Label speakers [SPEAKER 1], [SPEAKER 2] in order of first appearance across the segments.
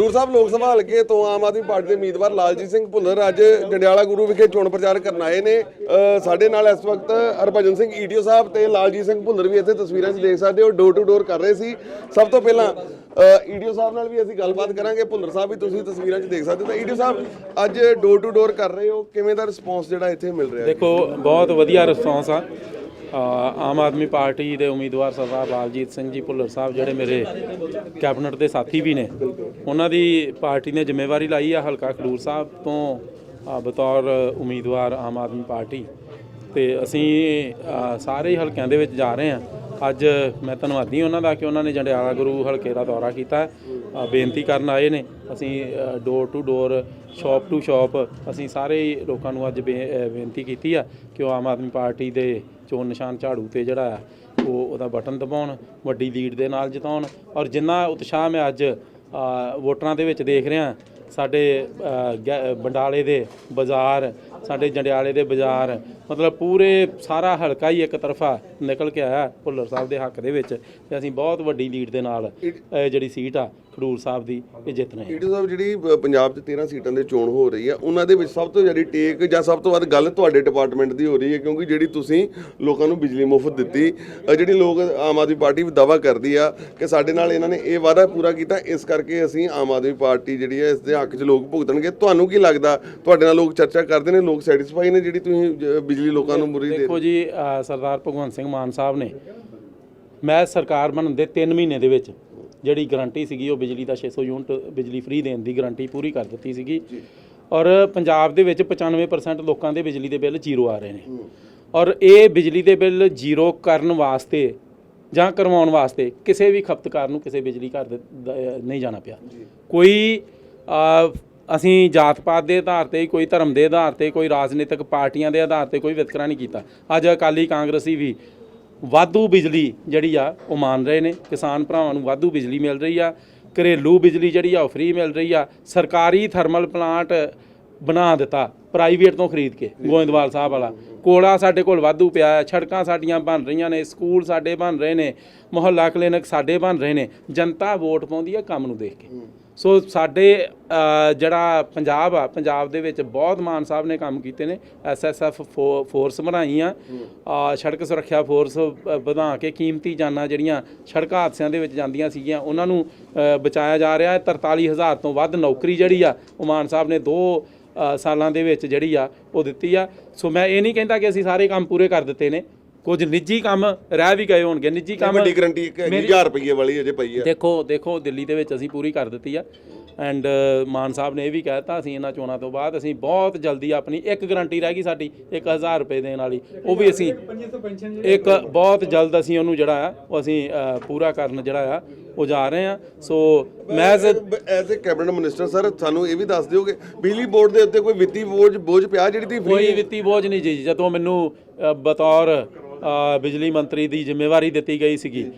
[SPEAKER 1] ਖਡੂਰ ਸਾਹਿਬ ਲੋਕ ਸਭਾ ਹਲਕੇ ਤੋਂ ਆਮ ਆਦਮੀ ਪਾਰਟੀ ਦੇ ਉਮੀਦਵਾਰ ਲਾਲਜੀਤ ਸਿੰਘ ਭੁੱਲਰ ਅੱਜ ਜੰਡਿਆਲਾ ਗੁਰੂ ਵਿਖੇ ਚੋਣ ਪ੍ਰਚਾਰ ਕਰਨ ਆਏ ਨੇ। ਸਾਡੇ ਨਾਲ ਇਸ ਵਕਤ ਹਰਭਜਨ ਸਿੰਘ ਈਟੀਓ ਸਾਹਿਬ ਤੇ ਲਾਲਜੀਤ ਸਿੰਘ ਭੁੱਲਰ ਵੀ ਇੱਥੇ ਤਸਵੀਰਾਂ 'ਚ ਦੇਖ ਸਕਦੇ ਹੋ ਡੋਰ ਟੂ ਡੋਰ ਕਰ ਰਹੇ ਸੀ। ਸਭ ਤੋਂ ਪਹਿਲਾਂ ਈਟੀਓ ਸਾਹਿਬ ਨਾਲ ਵੀ ਅਸੀਂ ਗੱਲਬਾਤ ਕਰਾਂਗੇ। ਭੁੱਲਰ ਸਾਹਿਬ ਵੀ ਤੁਸੀਂ ਤਸਵੀਰਾਂ 'ਚ ਦੇਖ ਸਕਦੇ ਹੋ। ਤਾਂ ਈਟੀਓ ਸਾਹਿਬ, ਅੱਜ ਡੋਰ ਟੂ ਡੋਰ ਕਰ ਰਹੇ ਹੋ। ਕਿਵੇਂ ਦਾ ਰਿਸਪੌਂਸ ਜਿਹੜਾ ਇੱਥੇ ਮਿਲ ਰਿਹਾ
[SPEAKER 2] ਦੇਖੋ, ਬਹੁਤ ਵਧੀਆ ਰਿਸਪੌਂਸ ਆ। ਆਮ ਆਦਮੀ ਪਾਰਟੀ ਦੇ ਉਮੀਦਵਾਰ ਸਰਦਾਰ ਲਾਲਜੀਤ ਸਿੰਘ ਜੀ ਭੁੱਲਰ ਸਾਹਿਬ ਜਿਹੜੇ ਮੇਰੇ ਕੈਬਨਿਟ ਦੇ ਸਾਥੀ ਵੀ ਨੇ, ਉਹਨਾਂ ਦੀ ਪਾਰਟੀ ਨੇ ਜ਼ਿੰਮੇਵਾਰੀ ਲਈ ਆ ਹਲਕਾ ਖਡੂਰ ਸਾਹਿਬ ਤੋਂ ਬਤੌਰ ਉਮੀਦਵਾਰ ਆਮ ਆਦਮੀ ਪਾਰਟੀ। ਤੇ ਅਸੀਂ ਸਾਰੇ ਹਲਕਿਆਂ ਦੇ ਵਿੱਚ ਜਾ ਰਹੇ ਹਾਂ। ਅੱਜ ਮੈਂ ਧੰਨਵਾਦੀ ਉਹਨਾਂ ਦਾ ਕਿ ਉਹਨਾਂ ਨੇ ਜੰਡਿਆਲਾ ਗੁਰੂ ਹਲਕੇ ਦਾ ਦੌਰਾ ਕੀਤਾ। ਬੇਨਤੀ ਕਰਨ ਆਏ ਨੇ, ਅਸੀਂ door to door shop to shop ਅਸੀਂ ਸਾਰੇ ਲੋਕਾਂ ਨੂੰ ਅੱਜ ਬੇ- ਬੇਨਤੀ ਕੀਤੀ ਆ ਕਿ ਉਹ ਆਮ ਆਦਮੀ ਪਾਰਟੀ ਦੇ ਚੋਣ ਨਿਸ਼ਾਨ ਝਾੜੂ ਤੇ ਜਿਹੜਾ ਆ ਉਹ ਉਹਦਾ ਬਟਨ ਦਬਾਉਣ, ਵੱਡੀ ਲੀਡ ਦੇ ਨਾਲ ਜਿਤਾਉਣ। ਔਰ ਜਿੰਨਾ ਉਤਸ਼ਾਹ ਮੈਂ ਅੱਜ ਵੋਟਰਾਂ ਦੇ ਵਿੱਚ ਦੇਖ ਰਿਹਾ, ਸਾਡੇ ਗੈ- ਬੰਡਾਲੇ ਦੇ ਬਾਜ਼ਾਰ, ਸਾਡੇ ਜੰਡਿਆਲੇ ਦੇ ਬਾਜ਼ਾਰ ਮਤਲਬ ਪੂਰੇ ਸਾਰਾ ਹਲਕਾ ਹੀ ਇੱਕ ਤਰਫਾ ਨਿਕਲ ਕੇ ਆਇਆ ਭੁੱਲਰ ਸਾਹਿਬ ਦੇ ਹੱਕ ਦੇ ਵਿੱਚ ਤੇ ਅਸੀਂ ਬਹੁਤ ਵੱਡੀ ਲੀਡ ਦੇ ਨਾਲ ਜਿਹੜੀ ਸੀਟ ਆ ਖਡੂਰ ਸਾਹਿਬ ਦੀ ਇਹ ਜਿੱਤਨੇ ਆ
[SPEAKER 1] ਈਟੀਓ ਸਾਹਿਬ ਜਿਹੜੀ ਅ, ਪੰਜਾਬ 'ਚ 13 ਸੀਟਾਂ ਦੇ ਚੋਣ ਹੋ ਰਹੀ ਆ ਉਹਨਾਂ ਦੇ ਵਿੱਚ ਸਭ ਤੋਂ ਜ਼ਿਆਦਾ ਟੇਕ ਜਾਂ ਸਭ ਤੋਂ ਵੱਧ ਗੱਲ ਤੁਹਾਡੇ ਡਿਪਾਰਟਮੈਂਟ ਦੀ ਹੋ ਰਹੀ ਹੈ ਕਿਉਂਕਿ ਜਿਹੜੀ ਤੁਸੀਂ ਲੋਕਾਂ ਨੂੰ ਬਿਜਲੀ ਮੁਫਤ ਦਿੱਤੀ ਅ, ਜਿਹੜੀ ਲੋਕ ਆਮ ਆਦਮੀ ਪਾਰਟੀ ਵੀ ਦਾਵਾ ਕਰਦੀ ਆ ਕਿ ਸਾਡੇ ਨਾਲ ਇਹਨਾਂ ਨੇ ਇਹ ਵਾਅਦਾ ਪੂਰਾ ਕੀਤਾ ਇਸ ਕਰਕੇ ਅਸੀਂ ਆਮ ਆਦਮੀ ਪਾਰਟੀ ਜਿਹੜੀ ਹੈ ਇਸ ਦੇ ਹੱਕ 'ਚ ਲੋਕ ਭੁਗਤਣਗੇ। ਤੁਹਾਨੂੰ ਕੀ ਲੱਗਦਾ? ਤੁਹਾਡੇ ਨਾਲ ਲੋਕ ਚਰਚਾ ਕਰਦੇ ਨੇ ਲੋਕ ਸੈਟੀਸਫਾਈ ਨੇ ਜਿਹੜੀ ਤੁਸੀਂ ਬਿਜਲੀ ਲੋਕਾਂ ਨੂੰ ਮੁਰੀ ਦੇ
[SPEAKER 2] ਦੇਖੋ ਜੀ ਸਰਦਾਰ ਭਗਵੰਤ ਸਿੰਘ ਮਾਨ ਸਾਹਿਬ ਨੇ ਮੈਂ ਸਰਕਾਰ ਬਣਨ ਦੇ 3 ਮਹੀਨੇ ਦੇ ਵਿੱਚ ਜਿਹੜੀ ਗਾਰੰਟੀ ਸੀਗੀ ਉਹ ਬਿਜਲੀ ਦਾ 600 ਯੂਨਿਟ ਬਿਜਲੀ ਫ੍ਰੀ ਦੇਣ ਦੀ ਗਾਰੰਟੀ ਪੂਰੀ ਕਰ ਦਿੱਤੀ ਸੀਗੀ। ਔਰ ਪੰਜਾਬ ਦੇ ਵਿੱਚ 95% ਲੋਕਾਂ ਦੇ ਬਿਜਲੀ ਦੇ ਬਿੱਲ ਜ਼ੀਰੋ ਆ ਰਹੇ ਨੇ। ਔਰ ਇਹ ਬਿਜਲੀ ਦੇ ਬਿੱਲ ਜ਼ੀਰੋ ਕਰਨ ਵਾਸਤੇ ਜਾਂ ਕਰਵਾਉਣ ਵਾਸਤੇ ਕਿਸੇ ਵੀ ਖਪਤਕਾਰ ਨੂੰ ਕਿਸੇ ਬਿਜਲੀ ਘਰ ਦੇ ਨਹੀਂ ਜਾਣਾ ਪਿਆ। ਕੋਈ ਅਸੀਂ ਜਾਤ ਪਾਤ ਦੇ ਆਧਾਰ ਤੇ ਕੋਈ ਧਰਮ ਦੇ ਆਧਾਰ ਤੇ, ਕੋਈ ਰਾਜਨੀਤਿਕ ਪਾਰਟੀਆਂ ਦੇ ਆਧਾਰ ਤੇ ਕੋਈ ਵਿਤਕਰਾ ਨਹੀਂ ਕੀਤਾ। ਅੱਜ ਅਕਾਲੀ ਕਾਂਗਰਸੀ ਵੀ ਵਾਧੂ ਬਿਜਲੀ ਜਿਹੜੀ ਆ, ਉਹ ਮੰਨ ਰਹੇ ਨੇ। ਕਿਸਾਨ ਭਰਾਵਾਂ ਨੂੰ ਵਾਧੂ ਬਿਜਲੀ ਮਿਲ ਰਹੀ ਆ। ਘਰੇਲੂ ਬਿਜਲੀ ਜਿਹੜੀ ਆ, ਉਹ ਫ੍ਰੀ ਮਿਲ ਰਹੀ ਆ। ਸਰਕਾਰੀ ਥਰਮਲ ਪਲਾਂਟ ਬਣਾ ਦਿੱਤਾ ਪ੍ਰਾਈਵੇਟ ਤੋਂ ਖਰੀਦ ਕੇ, ਗੋਇੰਦਵਾਲ ਸਾਹਿਬ ਵਾਲਾ। ਕੋਲਾ ਸਾਡੇ ਕੋਲ ਵਾਧੂ ਪਿਆ ਹੈ ਸੜਕਾਂ ਸਾਡੀਆਂ ਬਣ ਰਹੀਆਂ ਨੇ, ਸਕੂਲ ਸਾਡੇ ਬਣ ਰਹੇ ਨੇ, ਮੁਹੱਲਾ ਕਲੀਨਿਕ ਸਾਡੇ ਬਣ ਰਹੇ ਨੇ। ਜਨਤਾ ਵੋਟ ਪਾਉਂਦੀ ਹੈ ਕੰਮ ਨੂੰ ਦੇਖ ਕੇ। ਸੋ ਸਾਡੇ ਜਿਹੜਾ ਪੰਜਾਬ ਆ ਪੰਜਾਬ ਦੇ ਵਿੱਚ ਬਹੁਤ ਮਾਨ ਸਾਹਿਬ ਨੇ ਕੰਮ ਕੀਤੇ ਨੇ ਐਸਐਸਐਫ ਫੋਰਸ ਬਣਾਈ ਆ ਸੜਕ ਸੁਰੱਖਿਆ ਫੋਰਸ ਵਧਾ ਕੇ ਕੀਮਤੀ ਜਾਨਾਂ ਜਿਹੜੀਆਂ ਸੜਕ ਹਾਦਸਿਆਂ ਦੇ ਵਿੱਚ ਜਾਂਦੀਆਂ ਸੀਗੀਆਂ ਉਹਨਾਂ ਨੂੰ ਬਚਾਇਆ ਜਾ ਰਿਹਾ ਹੈ। 43000 ਤੋਂ ਵੱਧ ਨੌਕਰੀ ਜਿਹੜੀ ਆ ਉਹ ਮਾਨ ਸਾਹਿਬ ਨੇ ਦੋ ਸਾਲਾਂ ਦੇ ਵਿੱਚ ਜਿਹੜੀ ਆ ਉਹ ਦਿੱਤੀ ਆ। ਸੋ ਮੈਂ ਇਹ ਨਹੀਂ ਕਹਿੰਦਾ ਕਿ ਅਸੀਂ ਸਾਰੇ ਕੰਮ ਪੂਰੇ ਕਰ ਦਿੱਤੇ ਨੇ। ਕੁਝ ਨਿੱਜੀ ਕੰਮ ਰਹਿ ਵੀ ਗਏ ਹੋਣਗੇ ਨਿੱਜੀ ਕੰਮ
[SPEAKER 1] ਵੱਡੀ ਗਰੰਟੀ ਇੱਕ ਹੈਗੀ 1000 ਰੁਪਏ ਵਾਲੀ ਅਜੇ ਪਈ ਹੈ
[SPEAKER 2] ਦੇਖੋ ਦੇਖੋ ਦਿੱਲੀ ਦੇ ਵਿੱਚ ਅਸੀਂ ਪੂਰੀ ਕਰ ਦਿੱਤੀ ਆ। ਐਂਡ ਮਾਨ ਸਾਹਿਬ ਨੇ ਇਹ ਵੀ ਕਹਿਤਾ ਅਸੀਂ ਇਹਨਾਂ ਚੋਣਾਂ ਤੋਂ ਬਾਅਦ ਅਸੀਂ ਬਹੁਤ ਜਲਦੀ ਆਪਣੀ ਇੱਕ ਗਾਰੰਟੀ ਰਹਿ ਗਈ ਸਾਡੀ 1000 ਰੁਪਏ ਦੇਣ ਵਾਲੀ। ਉਹ ਵੀ ਅਸੀਂ ਇੱਕ ਬਹੁਤ ਜਲਦ ਅਸੀਂ ਉਹਨੂੰ ਜਿਹੜਾ ਆ ਉਹ ਅਸੀਂ ਪੂਰਾ ਕਰਨ ਜਿਹੜਾ ਆ ਉਹ ਜਾ ਰਹੇ ਆ। ਸੋ ਮੈਂ a-
[SPEAKER 1] as a cabinet minister sir ਸਾਨੂੰ ਇਹ ਵੀ ਦੱਸ ਦਿਓ ਕਿ ਬਿਜਲੀ ਬੋਰਡ ਦੇ ਉੱਤੇ ਕੋਈ ਵਿੱਤੀ ਬੋਝ ਬੋਝ ਪਿਆ ਜਿਹੜੀ free-
[SPEAKER 2] ਕੋਈ ਵਿੱਤੀ ਬੋਝ ਨਹੀਂ ਜੀ ਜਦੋਂ ਮੈਨੂੰ ਬਤੌਰ ਬਿਜਲੀ ਮੰਤਰੀ ਦੀ ਜ਼ਿੰਮੇਵਾਰੀ ਦਿੱਤੀ ਗਈ ਸੀਗੀ।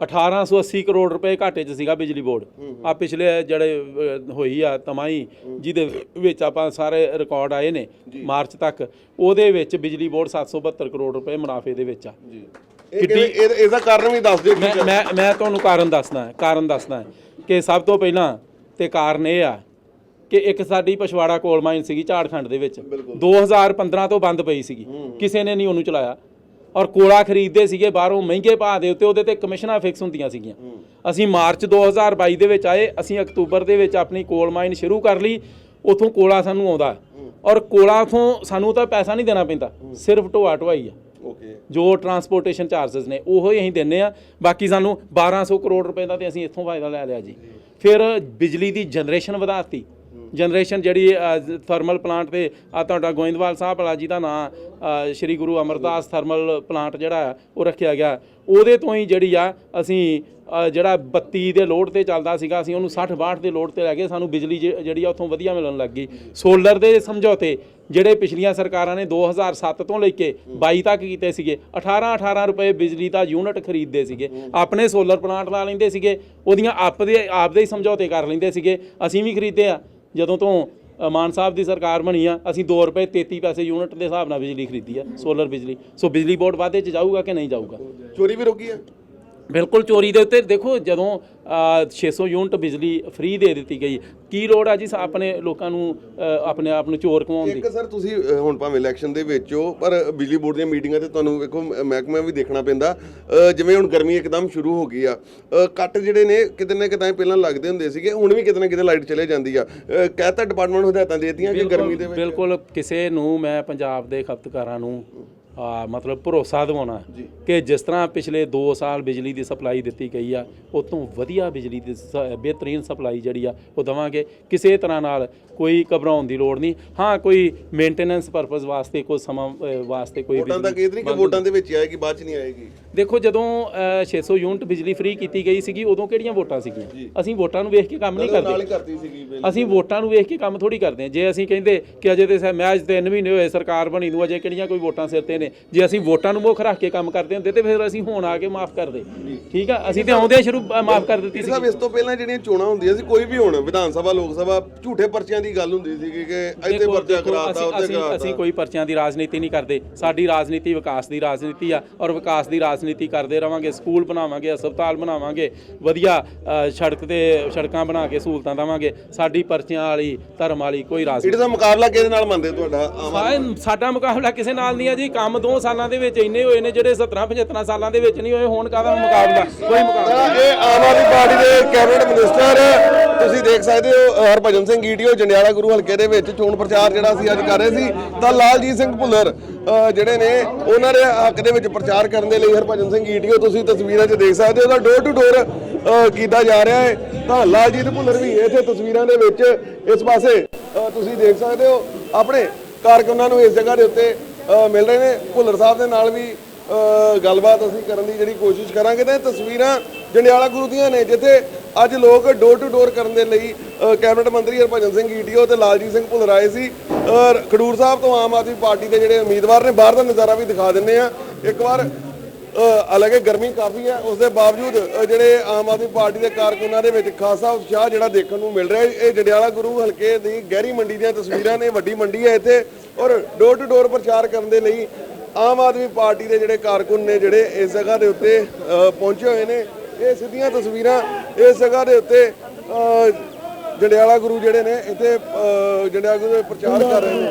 [SPEAKER 2] 1880 ਕਰੋੜ ਰੁਪਏ ਘਾਟੇ 'ਚ ਸੀਗਾ ਬਿਜਲੀ ਬੋਰਡ। ਆ ਪਿਛਲੇ ਜਿਹੜੇ ਅ, ਹੋਈ ਆ ਤਮਾਈ ਜਿਹਦੇ ਵਿੱਚ ਆਪਾਂ ਸਾਰੇ ਰਿਕਾਰਡ ਆਏ ਨੇ ਮਾਰਚ ਤੱਕ ਉਹਦੇ ਵਿੱਚ ਬਿਜਲੀ ਬੋਰਡ 772 ਕਰੋੜ ਰੁਪਏ ਮੁਨਾਫੇ ਦੇ ਵਿੱਚ ਆ।
[SPEAKER 1] ਇਹ ਕਿਹੜੇ- ਇਹ- ਇਹਦਾ ਕਾਰਨ ਵੀ ਦੱਸ ਦਿਓ ਕੀ
[SPEAKER 2] ਮੈਂ ਮੈਂ ਮੈਂ ਤੁਹਾਨੂੰ ਕਾਰਨ ਦੱਸਦਾ ਹਾਂ ਕਾਰਨ ਦੱਸਦਾ ਹਾਂ ਕਿ ਸਭ ਤੋਂ ਪਹਿਲਾਂ ਤੇ ਕਾਰਨ ਇਹ ਆ ਕਿ ਇੱਕ ਸਾਡੀ ਪਛਵਾੜਾ ਕੋਲ ਮਾਈਨ ਸੀਗੀ ਝਾੜਖੰਡ ਦੇ ਵਿੱਚ। 2015 ਤੋਂ ਬੰਦ ਪਈ ਸੀਗੀ। ਕਿਸੇ ਨੇ ਨਹੀਂ ਉਹਨੂੰ ਚਲਾਇਆ। ਔਰ ਕੋਲਾ ਖਰੀਦਦੇ ਸੀਗੇ ਬਾਹਰੋਂ ਮਹਿੰਗੇ ਭਾਅ ਦੇ ਉੱਤੇ ਉਹਦੇ ਤੇ ਕਮਿਸ਼ਨਾਂ ਫਿਕਸ ਹੁੰਦੀਆਂ ਸੀਗੀਆਂ। ਅਸੀਂ ਮਾਰਚ 2022 ਦੇ ਵਿੱਚ ਆਏ ਅਸੀਂ ਅਕਤੂਬਰ ਦੇ ਵਿੱਚ ਆਪਣੀ ਕੋਲ ਮਾਈਨ ਸ਼ੁਰੂ ਕਰ ਲਈ ਉਥੋਂ ਕੋਲਾ ਸਾਨੂੰ ਆਉਂਦਾ। ਔਰ ਕੋਲਾ ਤੋਂ ਸਾਨੂੰ ਤਾਂ ਪੈਸਾ ਨਹੀਂ ਦੇਣਾ ਪੈਂਦਾ ਸਿਰਫ ਢੋਆ ਢੁਆਈ ਆ।
[SPEAKER 1] ਓਕੇ।
[SPEAKER 2] ਜੋ ਟਰਾਂਸਪੋਰਟੇਸ਼ਨ ਚਾਰजेस ਨੇ ਉਹੋ ਹੀ ਅਸੀਂ ਦਿੰਨੇ ਆ। ਬਾਕੀ ਸਾਨੂੰ 1200 ਕਰੋੜ ਰੁਪਏ ਦਾ ਤੇ ਅਸੀਂ ਇੱਥੋਂ ਫਾਇਦਾ ਲੈ ਲਿਆ ਜੀ। ਫਿਰ ਬਿਜਲੀ ਦੀ ਜਨਰੇਸ਼ਨ ਵਧਾਤੀ। ਜਨਰੇਸ਼ਨ ਜਿਹੜੀ ਥਰਮਲ ਪਲਾਂਟ ਤੇ, ਆ ਤੁਹਾਡਾ ਗੋਇੰਦਵਾਲ ਸਾਹਿਬ ਵਾਲਾ ਜੀ ਦਾ ਨਾਂ ਸ਼੍ਰੀ ਗੁਰੂ ਅਮਰਦਾਸ ਥਰਮਲ ਪਲਾਂਟ ਜਿਹੜਾ ਉਹ ਰੱਖਿਆ ਗਿਆ। ਉਹਦੇ ਤੋਂ ਹੀ ਜਿਹੜੀ ਆ, ਅਸੀਂ ਜਿਹੜਾ 32 ਦੇ ਲੋਡ ਤੇ ਚੱਲਦਾ ਸੀਗਾ, ਅਸੀਂ ਉਹਨੂੰ 60 62 ਦੇ ਲੋਡ ਤੇ ਲੈ ਗਏ, ਸਾਨੂੰ ਬਿਜਲੀ ਜ- ਜਿਹੜੀ ਆ, ਉੱਥੋਂ ਵਧੀਆ ਮਿਲਣ ਲੱਗ ਗਈ। ਸੋਲਰ ਦੇ ਸਮਝੌਤੇ, ਜਿਹੜੇ ਪਿਛਲੀਆਂ ਸਰਕਾਰਾਂ ਨੇ 2007 ਤੋਂ ਲੈ ਕੇ 22 ਤੱਕ ਕੀਤੇ ਸੀਗੇ 18 18 ਰੁਪਏ ਬਿਜਲੀ ਦਾ ਯੂਨਿਟ ਖਰੀਦਦੇ ਸੀਗੇ। ਆਪਣੇ ਸੋਲਰ ਪਲਾਂਟ ਲਾ ਲੈਂਦੇ ਸੀਗੇ, ਉਹਦੀਆਂ ਆਪ ਦੇ ਆਪ ਦੇ ਹੀ ਸਮਝੌਤੇ ਕਰ ਲੈਂਦੇ ਸੀਗੇ, ਅਸੀਂ ਵੀ ਖਰੀਦੇ ਆ। ਜਦੋਂ ਤੋਂ ਮਾਨ ਸਾਹਿਬ ਦੀ ਸਰਕਾਰ ਬਣੀ ਆ, ਅਸੀਂ 2 ਰੁਪਏ 33 ਪੈਸੇ ਯੂਨਿਟ ਦੇ ਹਿਸਾਬ ਨਾਲ ਬਿਜਲੀ ਖਰੀਦੀ ਆ ਸੋਲਰ ਬਿਜਲੀ। ਸੋ ਬਿਜਲੀ ਬੋਰਡ ਵਾਧੇ ਚ ਜਾਊਗਾ ਕਿ ਨਹੀਂ ਜਾਊਗਾ?
[SPEAKER 1] ਚੋਰੀ ਵੀ ਰੋਕੀ ਹੈ
[SPEAKER 2] ਬਿਲਕੁਲ ਚੋਰੀ ਦੇ ਉੱਤੇ। ਦੇਖੋ ਜਦੋਂ ਅ, 600 ਯੂਨਿਟ ਬਿਜਲੀ ਫ੍ਰੀ ਦੇ ਦਿੱਤੀ ਗਈ ਕੀ ਲੋੜ ਆ ਜੀ ਆਪਣੇ ਲੋਕਾਂ ਨੂੰ ਆਪਣੇ ਆਪ ਨੂੰ ਚੋਰ ਕਮਾਉਣ ਦੀ?
[SPEAKER 1] ਇੱਕ ਸਰ ਤੁਸੀਂ ਹੁਣ ਭਾਵੇਂ ਇਲੈਕਸ਼ਨ ਦੇ ਵਿੱਚ ਹੋ ਪਰ ਬਿਜਲੀ ਬੋਰਡ ਦੀਆਂ ਮੀਟਿੰਗਾਂ ਤੇ ਤੁਹਾਨੂੰ ਵੇਖੋ ਮਹਿਕਮਾ ਵੀ ਦੇਖਣਾ ਪੈਂਦਾ। ਜਿਵੇਂ ਹੁਣ ਗਰਮੀ ਇੱਕਦਮ ਸ਼ੁਰੂ ਹੋ ਗਈ ਆ ਕੱਟ ਜਿਹੜੇ ਨੇ ਕਿਤੇ ਨਾ ਕਿਤੇ ਪਹਿਲਾਂ ਲੱਗਦੇ ਹੁੰਦੇ ਸੀਗੇ ਹੁਣ ਵੀ ਕਿਤੇ ਨਾ ਕਿਤੇ ਲਾਈਟ ਚਲੇ ਜਾਂਦੀ ਆ। ਅ, ਕਹਿਤਾ ਡਿਪਾਰਟਮੈਂਟ ਹਦਾਇਤਾਂ ਦੇ ਦਿੱਤੀਆਂ ਕਿ ਗਰਮੀ ਦੇ ਵਿੱਚ
[SPEAKER 2] ਬਿਲਕੁਲ ਕਿਸੇ ਨੂੰ ਮੈਂ ਪੰਜਾਬ ਦੇ ਖਪਤਕਾਰਾਂ ਨੂੰ ਮਤਲਬ ਭਰੋਸਾ ਦਿਵਾਉਣਾ ਕਿ ਜਿਸ ਤਰ੍ਹਾਂ ਪਿਛਲੇ 2 ਸਾਲ ਬਿਜਲੀ ਦੀ ਸਪਲਾਈ ਦਿੱਤੀ ਗਈ ਆ ਉਹ ਤੋਂ ਵਧੀਆ ਬਿਜਲੀ ਦੀ ਬਿਹਤਰੀਨ ਸਪਲਾਈ ਜਿਹੜੀ ਆ ਉਹ ਦਵਾਂਗੇ। ਕਿਸੇ ਤਰ੍ਹਾਂ ਨਾਲ ਕੋਈ ਘਬਰਾਉਣ ਦੀ ਲੋੜ ਨਹੀਂ। ਹਾਂ ਕੋਈ ਮੇਨਟੇਨੈਂਸ ਪਰਪਸ ਵਾਸਤੇ ਕੋਈ ਸਮਾਂ ਵਾਸਤੇ ਕੋਈ
[SPEAKER 1] ਵੋਟਾਂ ਤੱਕ ਇਹ ਨਹੀਂ ਕਿ ਵੋਟਾਂ ਦੇ ਵਿੱਚ ਆਏਗੀ ਬਾਅਦ ਚ ਨਹੀਂ ਆਏਗੀ।
[SPEAKER 2] ਦੇਖੋ ਜਦੋਂ ਅ, 600 ਯੂਨਿਟ ਬਿਜਲੀ ਫ੍ਰੀ ਕੀਤੀ ਗਈ ਸੀਗੀ ਉਦੋਂ ਕਿਹੜੀਆਂ ਵੋਟਾਂ ਸੀਗੀਆਂ? ਅਸੀਂ ਵੋਟਾਂ ਨੂੰ ਵੇਖ ਕੇ ਕੰਮ ਨਹੀਂ ਕਰਦੇ। ਅਸੀਂ ਵੋਟਾਂ ਨੂੰ ਵੇਖ ਕੇ ਕੰਮ ਥੋੜੀ ਕਰਦੇ ਹਾਂ। ਜੇ ਅਸੀਂ ਕਹਿੰਦੇ ਕਿ ਅਜੇ ਤੇ ਮੈਚ 3 ਮਹੀਨੇ ਹੋਏ ਸਰਕਾਰ ਬਣੀ ਨੂੰ ਅਜੇ ਕਿਹੜੀਆਂ ਕੋਈ ਵੋਟਾਂ ਸਿਰ ਤੇ ਨੇ। ਜੇ ਅਸੀਂ ਵੋਟਾਂ ਨੂੰ ਮੁੱਖ ਰੱਖ ਕੇ ਕੰਮ ਕਰਦੇ ਹੁੰਦੇ ਤੇ ਫਿਰ ਅਸੀਂ ਹੁਣ ਆ ਕੇ ਮਾਫ ਕਰਦੇ। ਠੀਕ ਆ? ਅਸੀਂ ਤੇ ਆਉਂਦੇ ਸ਼ੁਰੂ ਮਾਫ ਕਰ ਦਿੱਤੀ ਸੀ
[SPEAKER 1] ਸਾਹਿਬ ਇਸ ਤੋਂ ਪਹਿਲਾਂ ਜਿਹੜੀਆਂ ਚੋਣਾਂ ਹੁੰਦੀਆਂ ਸੀ ਕੋਈ ਵੀ ਹੁਣ ਵਿਧਾਨ ਸਭਾ ਲੋਕ ਸਭਾ ਝੂਠੇ ਪਰਚਿਆਂ ਦੀ ਗੱਲ ਹੁੰਦੀ ਸੀ ਕਿ ਇੱਥੇ ਪਰਚਾ ਕਰਾਤਾ ਉੱਥੇ ਕਰਾਤਾ।
[SPEAKER 2] ਅਸੀਂ ਕੋਈ ਪਰਚਿਆਂ ਦੀ ਰਾਜਨੀਤੀ ਨਹੀਂ ਕਰਦੇ। ਸਾਡੀ ਰਾਜਨੀਤੀ ਵਿਕਾਸ ਦੀ ਰਾਜਨੀਤੀ ਆ ਔਰ ਵਿਕਾਸ ਦੀ ਰਾਜਨੀਤੀ ਕਰਦੇ ਰਵਾਂਗੇ। ਸਕੂਲ ਬਣਾਵਾਂਗੇ ਹਸਪਤਾਲ ਬਣਾਵਾਂਗੇ। ਵਧੀਆ ਸੜਕ ਤੇ ਸੜਕਾਂ ਬਣਾ ਕੇ ਸਹੂਲਤਾਂ ਦੇਵਾਂਗੇ। ਸਾਡੀ ਪਰਚਿਆਂ ਵਾਲੀ ਧਰਮ ਵਾਲੀ ਕੋਈ ਰਾਜਨੀਤੀ
[SPEAKER 1] ਇਹਦਾ ਮੁਕਾਬਲਾ ਕਿਹਦੇ ਨਾਲ ਮੰਨਦੇ ਤੁਹਾਡਾ?
[SPEAKER 2] ਸਾਡਾ ਮੁਕਾਬਲਾ ਕਿਸੇ ਨਾਲ ਨਹੀਂ ਹੈ ਜੀ। ਕੰਮ 2 ਸਾਲਾਂ ਦੇ ਵਿੱਚ ਇੰਨੇ ਹੋਏ ਨੇ ਜਿਹੜੇ 17 75 ਸਾਲਾਂ ਦੇ ਵਿੱਚ ਨਹੀਂ ਹੋਏ ਹੁਣ ਕਾਹਦਾ ਮੁਕਾਬਲਾ? ਕੋਈ ਮੁਕਾਬਲਾ
[SPEAKER 1] ਤਾਂ ਇਹ ਆਮ ਆਦਮੀ ਪਾਰਟੀ ਦੇ ਕੈਬਨਿਟ ਮਿਨਿਸਟਰ ਤੁਸੀਂ ਦੇਖ ਸਕਦੇ ਹੋ ਹਰਭਜਨ ਸਿੰਘ ਈਟੀਓ ਜੰਡਿਆਲਾ ਗੁਰੂ ਹਲਕੇ ਦੇ ਵਿੱਚ ਚੋਣ ਪ੍ਰਚਾਰ ਜਿਹੜਾ ਅਸੀਂ ਅੱਜ ਕਰ ਰਹੇ ਸੀ ਤਾਂ ਲਾਲਜੀਤ ਸਿੰਘ ਭੁੱਲਰ ਜਿਹੜੇ ਨੇ ਉਹਨਾਂ ਦੇ ਹੱਕ ਦੇ ਵਿੱਚ ਪ੍ਰਚਾਰ ਕਰਨ ਦੇ ਲਈ ਹਰਭਜਨ ਸਿੰਘ ਈਟੀਓ ਤੁਸੀਂ ਤਸਵੀਰਾਂ 'ਚ ਦੇਖ ਸਕਦੇ ਹੋ ਉਹਦਾ ਡੋਰ ਟੂ ਡੋਰ ਕੀਤਾ ਜਾ ਰਿਹਾ ਹੈ। ਤਾਂ ਲਾਲਜੀਤ ਭੁੱਲਰ ਵੀ ਇੱਥੇ ਤਸਵੀਰਾਂ ਦੇ ਵਿੱਚ ਇਸ ਪਾਸੇ ਤੁਸੀਂ ਦੇਖ ਸਕਦੇ ਹੋ ਆਪਣੇ ਕਾਰਕੁਨਾਂ ਨੂੰ ਇਸ ਜਗ੍ਹਾ ਦੇ ਉੱਤੇ ਮਿਲ ਰਹੇ ਨੇ। ਭੁੱਲਰ ਸਾਹਿਬ ਦੇ ਨਾਲ ਵੀ ਗੱਲਬਾਤ ਅਸੀਂ ਕਰਨ ਦੀ ਜਿਹੜੀ ਕੋਸ਼ਿਸ਼ ਕਰਾਂਗੇ ਤਾਂ ਤਸਵੀਰਾਂ ਜੰਡਿਆਲਾ ਗੁਰੂ ਦੀਆਂ ਨੇ, ਜਿੱਥੇ ਅੱਜ ਲੋਕ ਡੋਰ ਟੂ ਡੋਰ ਕਰਨ ਦੇ ਲਈ ਕੈਬਨਿਟ ਮੰਤਰੀ ਹਰਭਜਨ ਸਿੰਘ ਈਟੀਓ ਤੇ ਲਾਲਜੀਤ ਸਿੰਘ ਭੁੱਲਰ ਆਏ ਸੀ। ਖਡੂਰ ਸਾਹਿਬ ਤੋਂ ਆਮ ਆਦਮੀ ਪਾਰਟੀ ਦੇ ਜਿਹੜੇ ਉਮੀਦਵਾਰ ਨੇ, ਬਾਹਰ ਦਾ ਨਜ਼ਾਰਾ ਵੀ ਦਿਖਾ ਦਿੰਨੇ ਆ ਇੱਕ ਵਾਰ ਹਾਲਾਂਕਿ ਗਰਮੀ ਕਾਫੀ ਹੈ ਉਸ ਦੇ ਬਾਵਜੂਦ ਜਿਹੜੇ ਆਮ ਆਦਮੀ ਪਾਰਟੀ ਦੇ ਕਾਰਕੁਨਾਂ ਦੇ ਵਿੱਚ ਖਾਸਾ ਉਤਸ਼ਾਹ ਜਿਹੜਾ ਦੇਖਣ ਨੂੰ ਮਿਲ ਰਿਹਾ ਇਹ ਜੰਡਿਆਲਾ ਗੁਰੂ ਹਲਕੇ ਦੀ ਗਹਿਰੀ ਮੰਡੀ ਦੀਆਂ ਤਸਵੀਰਾਂ ਨੇ, ਵੱਡੀ ਮੰਡੀ ਹੈ ਇੱਥੇ ਔਰ ਡੋਰ ਟੂ ਡੋਰ ਪ੍ਰਚਾਰ ਕਰਨ ਦੇ ਲਈ ਆਮ ਆਦਮੀ ਪਾਰਟੀ ਦੇ ਜਿਹੜੇ ਕਾਰਕੁਨ ਨੇ, ਜਿਹੜੇ ਇਸ ਜਗ੍ਹਾ ਦੇ ਉੱਤੇ ਪਹੁੰਚੇ ਹੋਏ ਨੇ, ਇਹ ਸਿੱਧੀਆਂ ਤਸਵੀਰਾਂ ਇਸ ਜਗ੍ਹਾ ਦੇ ਉੱਤੇ ਜੰਡਿਆਲਾ ਗੁਰੂ ਜਿਹੜੇ ਨੇ, ਇੱਥੇ ਜੰਡਿਆਲਾ ਗੁਰੂ ਦੇ ਪ੍ਰਚਾਰ ਕਰ ਰਹੇ ਨੇ।